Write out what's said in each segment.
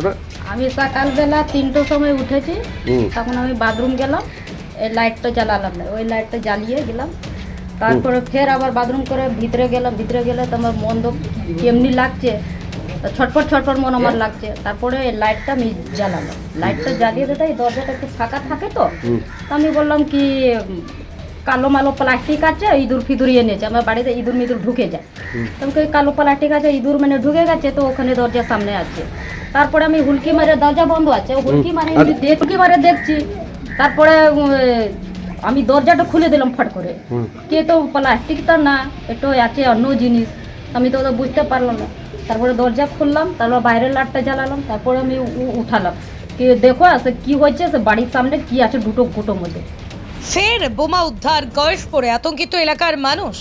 ঘটনাটা আমি সকালবেলা তিনটোর সময় উঠেছি তখন আমি বাথরুম গেলাম এই লাইটটা জ্বালালাম না ওই লাইটটা জ্বালিয়ে গেলাম। তারপরে ফের আবার বাথরুম করে ভিতরে গেলাম ভিতরে গেলে তো আমার মন কেমনি লাগছে তো ছটপট ছটপট মন আমার লাগছে। তারপরে লাইটটা আমি জ্বালালাম। লাইটটা জ্বালিয়ে দিতে দরজাটা একটু ফাঁকা থাকে তো তো আমি বললাম কি কালো মালো প্লাস্টিক আছে ইঁদুর ফিদুর এনেছে আমার বাড়িতে ইঁদুর মিদুর ঢুকে যায়। হুম। তো আমি কালো প্লাস্টিক আছে ইঁদুর মানে ঢুকে গেছে তো ওখানে দরজার সামনে আছে। তারপরে আমি হুলকি মারে দরজা বন্ধ আছে। হুলকি মারে হুলকি মারে দেখছি। তারপরে আমি দরজাটা খুলে দিলাম ফট করে। কে তো প্লাস্টিক তো না একটু আছে অন্য জিনিস। আমি তো ওটা বুঝতে পারলাম না। তারপরে দরজা খুললাম তারপর বাইরের লাইটটা জ্বালালাম তারপরে আমি উঠালাম। কি দেখো সে কি হচ্ছে সে বাড়ির সামনে কি আছে দুটো গুটোর মধ্যে। ফের বোমা উদ্ধার গয়েশপুরে আতঙ্কিত এলাকার মানুষ।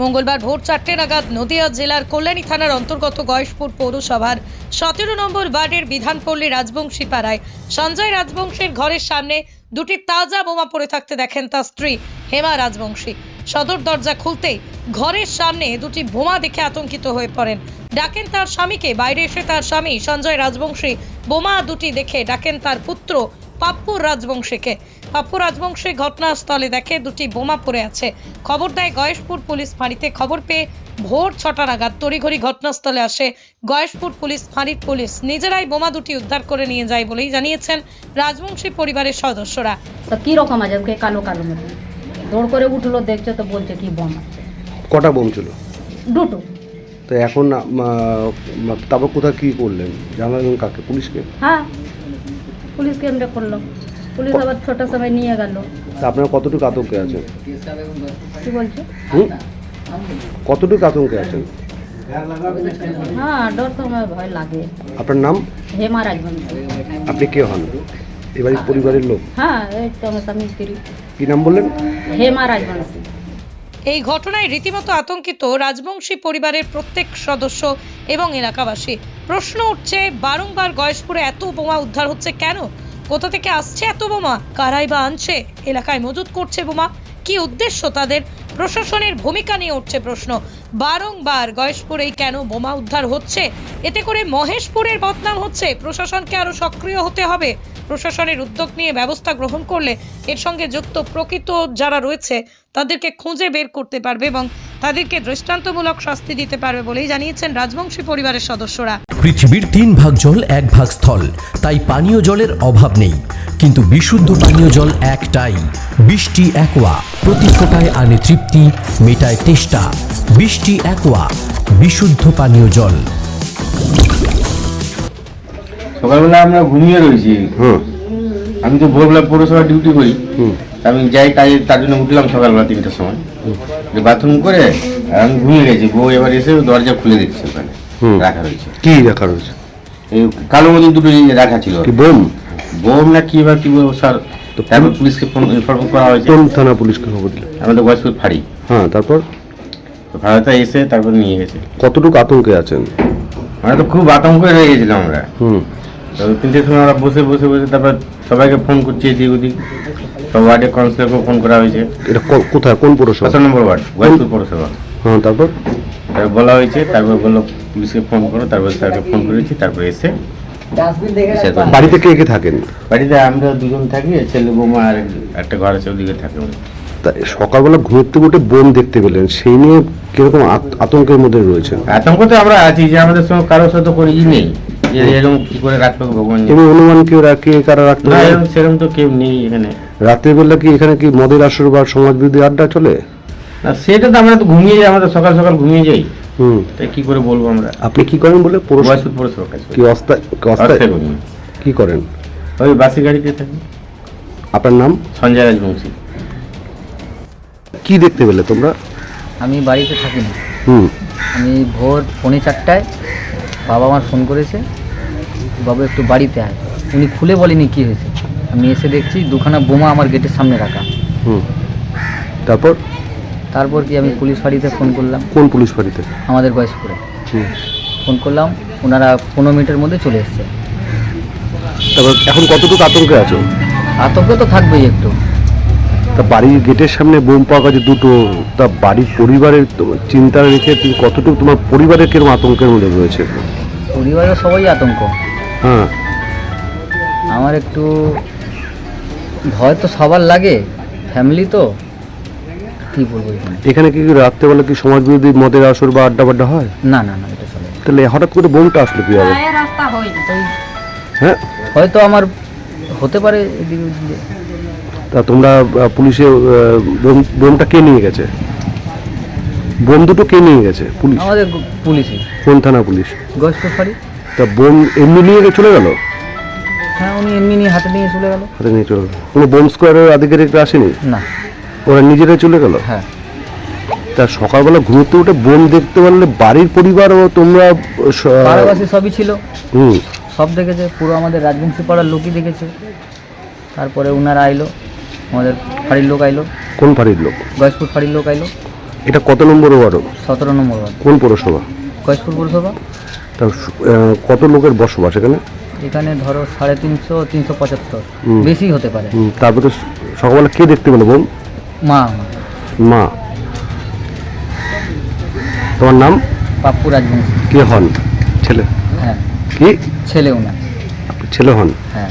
মঙ্গলবার ভোর চারটে নাগাদ নদিয়া জেলার কল্যাণী থানার অন্তর্গত গয়েশপুর পৌরসভার সতেরো নম্বর ওয়ার্ডের বিধানপল্লী রাজবংশী পাড়ায় সঞ্জয় রাজবংশীর ঘরের সামনে দুটি তাজা বোমা পড়ে থাকতে দেখেন তার স্ত্রী হেমা রাজবংশী। সদর দরজা খুলতেই ঘরের সামনে দুটি বোমা দেখে আতঙ্কিত হয়ে পড়েন। ডাকেন তার স্বামীকে, বাইরে এসে তার স্বামী সঞ্জয় রাজবংশী বোমা দুটি দেখে ডাকেন তার পুত্র পাপ্পুর রাজবংশীকে। পাপ্পু রাজবংশী ঘটনাস্থলে দেখে দুটি বোমা পড়ে আছে। খবর দেয় গয়েশপুর পুলিশ ফাঁড়িতে খবর পেয়ে ভোর ছটা নাগাদ তড়িঘড়ি ঘটনাস্থলে আসে গয়েশপুর পুলিশ ফাঁড়ির পুলিশ। নিজেরাই বোমা দুটি উদ্ধার করে নিয়ে যায় বলেই জানিয়েছেন রাজবংশী পরিবারের সদস্যরা। তো কী রকম আছে? ওকে কালো কালো মতো। দৌড় করে উঠল দেখছে তো বলছে কি বোম। কটা বোম ছিল? দুটো। তো এখন তারপর কোথায় কী করলেন? জানালেন কাকে? পুলিশকে? হ্যাঁ পুলিশকে আমরা করল। পুলিশ আবার সময় নিয়ে গেল। তা আপনারা কতটুকু আতঙ্কে আছেন? কি বলছে? হুম? কতটুকু আতঙ্কে আছেন? হ্যাঁ ডর তো আমার ভয় লাগে। আপনার নাম? হেমা রাজবংশী আপনি কে হন? এবারে পরিবারের লোক? হ্যাঁ এই তো আমার স্বামী স্ত্রী। কী নাম বললেন? হেমা রাজবংশী এই ঘটনায় রীতিমতো আতঙ্কিত রাজবংশী পরিবারের প্রত্যেক সদস্য এবং এলাকাবাসী। প্রশ্ন উঠছে বারংবার গয়েশপুরে এত বোমা উদ্ধার হচ্ছে কেন? কোথা থেকে আসছে এত বোমা? কারাই বা আনছে? এলাকায় মজুত করছে বোমা। কি উদ্দেশ্য তাদের? প্রশাসনের ভূমিকা নিয়ে উঠছে প্রশ্ন। বারংবার গয়েশপুরেই কেন বোমা উদ্ধার হচ্ছে? এতে করে মহেশপুরের বদনাম হচ্ছে। প্রশাসনকে আরও সক্রিয় হতে হবে। প্রশাসনের উদ্যোগ নিয়ে ব্যবস্থা গ্রহণ করলে এর সঙ্গে যুক্ত প্রকৃত যারা রয়েছে, তাদেরকে খুঁজে বের করতে পারবে এবং তাদেরকে দৃষ্টান্তমূলক শাস্তি দিতে পারবে বলেই জানিয়েছেন রাজবংশী পরিবারের সদস্যরা। পৃথিবীর তিন ভাগ জল এক ভাগ স্থল। তাই পানীয় জলের অভাব নেই। কিন্তু বিশুদ্ধ পানীয় জল একটাই। বৃষ্টি একোয়া। প্রতি ফোটায় আনে তৃপ্তি মেটায় তেষ্টা। বৃষ্টি একোয়া। বিশুদ্ধ পানীয় জল। সকালবেলা আমরা ঘুমিয়ে রয়েছি। হুম। আমি তো ভোরবেলা পৌরসভা ডিউটি করি। হুম। আমি যাই কাজে তার জন্য উঠলাম সকালবেলা তিনটার সময়। বাথরুম করে আমি ঘুমিয়ে গেছি। বউ এবার এসে দরজা খুলে দেখছে ওখানে। রাখা রয়েছে। কী রাখা রয়েছে? এই কালো মতো দুটো রাখা ছিল। বোম? বোম না কি বা কি বলব স্যার? তো তারপর পুলিশকে ফোন ইনফর্ম করা হয়েছে। কোন থানা পুলিশকে খবর দিলেন? আমাদের গজপুর ফাঁড়ি। হ্যাঁ তারপর? তো ভাড়াটা এসে তারপর নিয়ে গেছে। কতটুকু আতঙ্কে আছেন? আমরা তো খুব আতঙ্ক হয়ে গেছিলাম আমরা। হুম। তো তিনটের সময় আমরা বসে বসে বসে তারপর সবাইকে ফোন করছি এদিক ওদিক। সব ওয়ার্ডের কাউন্সিলরকেও ফোন করা হয়েছে। এটা ক- কোথায়? কোন পৌরসভা? সতেরো নম্বর ওয়ার্ড গজপুর পৌরসভা। হ্যাঁ তারপর? তারপর বলা হয়েছে তারপর বলল পুলিশকে ফোন করো তারপর স্যারকে ফোন করেছি তারপর এসে বাড়িতে কে কে থাকেন? বাড়িতে আমরা দুজন থাকি ছেলে বৌমা আর একটা ঘর আছে ওদিকে থাকে। তা সকালবেলা ঘুরতে উঠে বোম দেখতে পেলেন সেই নিয়ে কীরকম আত- আতঙ্কের মধ্যে রয়েছেন? আতঙ্ক তো আমরা আছি যে আমাদের সঙ্গে কারোর সাথে কোনো ই নেই। এরকম কি করে রাখবে ভগবান জানে। অনুমান কেউ কে কারা রাখতে না এরকম সেরকম তো কেউ নেই এখানে। রাতের কি এখানে কি মদের আসর বা সমাজ আড্ডা চলে? না সেটা তো আমরা তো ঘুমিয়ে যাই আমরা সকাল সকাল ঘুমিয়ে যাই। হুম। তাই কি করে বলব আমরা? আপনি কি করেন বলে পৌরসভা পৌরসভা কাজ কি করি অস্থায় কি করেন? ওই বাসি গাড়িতে থাকি। আপনার নাম? সঞ্জয় রাজবংশী। কি দেখতে পেলে তোমরা? আমি বাড়িতে থাকি না। হুম। আমি ভোর পৌনে চারটায় বাবা আমার ফোন করেছে বাবু একটু বাড়িতে আয়। উনি খুলে বলেনি কী হয়েছে। আমি এসে দেখছি দুখানা বোমা আমার গেটের সামনে রাখা। হুম। তারপর? তারপর কি আমি পুলিশ বাড়িতে ফোন করলাম। কোন পুলিশ বাড়িতে? আমাদের বয়সপুরে হুম। ফোন করলাম ওনারা পনেরো মিনিটের মধ্যে চলে এসছে। তারপর এখন কতটুকু আতঙ্কে আছো? আতঙ্ক তো থাকবেই একটু। তা বাড়ির গেটের সামনে বোম পাওয়া গেছে দুটো। তা বাড়ির পরিবারের তো- চিন্তা রেখে তুমি কতটুকু তোমার পরিবারের কীরকম আতঙ্কের মধ্যে রয়েছে? পরিবারের সবাই আতঙ্ক। হ্যাঁ। আমার একটু ভয় তো সবার লাগে ফ্যামিলি তো কি বলব এখানে? এখানে কি রাত্রেবেলা কি সমাজ বিরোধী মদের আসর বা আড্ডা বাড্ডা হয়? না না না এটা চলে না। তাহলে হঠাৎ করে বোমটা আসলো রাস্তা হয়নি হ্যাঁ। হয়তো আমার হতে পারে এদিকে ওদিকে। তা তোমরা আহ, পুলিশে আহ, বোম বোমটা কে নিয়ে গেছে? বোম দুটো কে নিয়ে গেছে? পুলিশ? আমাদের পুলিশে কোন থানা পুলিশ? গয়েশপুর ফাঁড়ি তা বোম এমনি নিয়ে চলে গেল? হ্যাঁ উনি এমনি নিয়ে হাতে নিয়ে চলে গেল। হাতে নিয়ে চলে গেল। কোনো বোম স্কোয়ারের আধিকারিকরা আসেনি? না। ওরা নিজেরাই চলে গেল? হ্যাঁ। তা সকালবেলা ঘুরতে উঠে বোম দেখতে পারলে বাড়ির পরিবার ও তোমরা পাড়াবাসী সবই ছিল। হুম। সব দেখেছে পুরো আমাদের রাজবংশী পাড়ার লোকই দেখেছে। তারপরে ওনারা আইলো আমাদের ফাঁড়ির লোক আইলো। কোন বাড়ির লোক? গয়েশপুর ফাড়ির লোক আইলো। এটা কত নম্বর ওয়ার্ড? সতেরো নম্বর ওয়ার্ড। কোন পৌরসভা? গয়েশপুর পৌরসভা। তা কত লোকের বসবাস এখানে? এখানে ধরো সাড়ে তিনশো তিনশো পঁচাত্তর। বেশি হতে পারে। তারপরে সকালবেলা কে দেখতে পেল? বোম মা। মা। তোমার নাম? পাপ্পু রাজবংশী। কে হন? ছেলে? হ্যাঁ। কি? ছেলে ওনার ছেলে হন? হ্যাঁ।